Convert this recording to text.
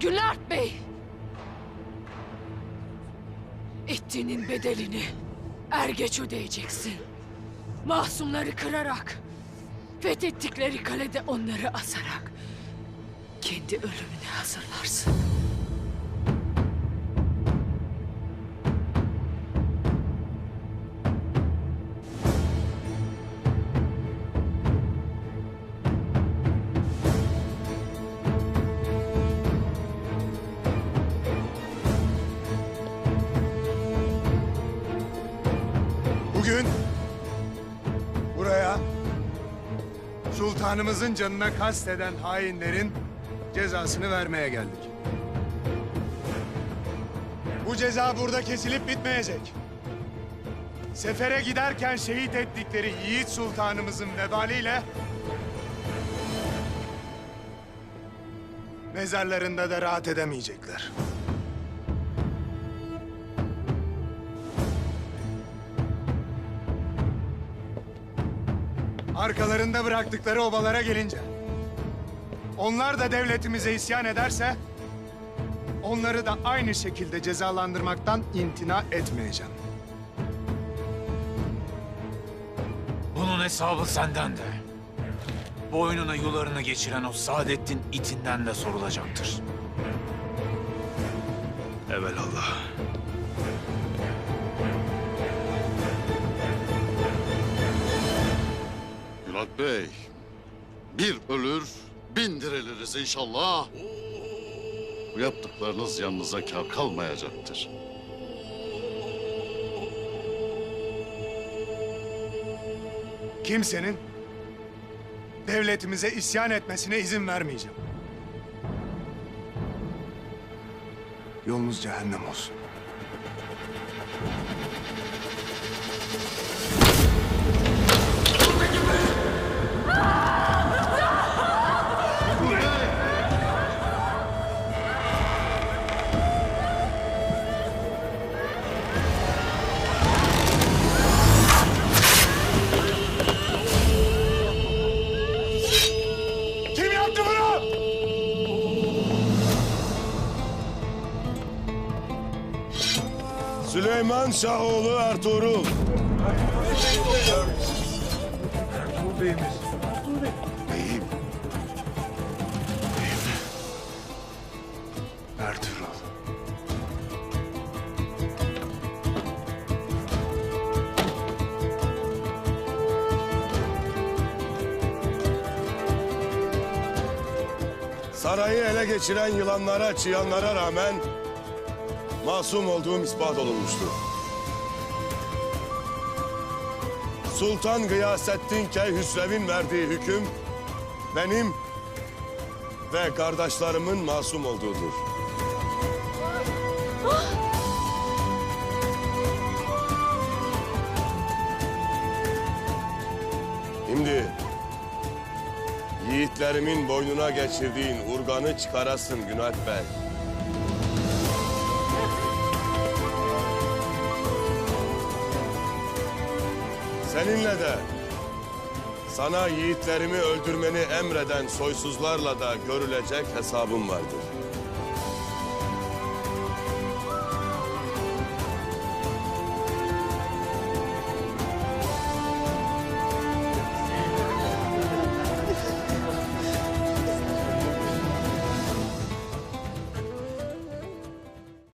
Gülart Bey! Ettiğinin bedelini er geç ödeyeceksin. Masumları kırarak, fethettikleri kalede onları asarak kendi ölümüne hazırlarsın. Sultanımızın canına kasteden hainlerin cezasını vermeye geldik. Bu ceza burada kesilip bitmeyecek. Sefere giderken şehit ettikleri Yiğit Sultanımızın vebaliyle mezarlarında da rahat edemeyecekler. Arkalarında bıraktıkları obalara gelince... ...onlar da devletimize isyan ederse... ...onları da aynı şekilde cezalandırmaktan imtina etmeyeceğim. Bunun hesabı senden de. Boynuna yularını geçiren o Saadettin itinden de sorulacaktır. Evelallah. Murat Bey, bir ölür, bin diriliriz inşallah. Bu yaptıklarınız yanınıza kar kalmayacaktır. Kimsenin... ...devletimize isyan etmesine izin vermeyeceğim. Yolunuz cehennem olsun. Süleyman Şahoğlu Ertuğrul. Beyim. Beyim. Ertuğrul. Sarayı ele geçiren yılanlara, çıyanlara rağmen masum olduğum ispat olunmuştur. Sultan Gıyasettin Keyhüsrev'in verdiği hüküm benim ve kardeşlerimin masum olduğudur. Şimdi yiğitlerimin boynuna geçirdiğin urganı çıkarasın Günalp Bey. Seninle de sana yiğitlerimi öldürmeni emreden soysuzlarla da görülecek hesabım vardır.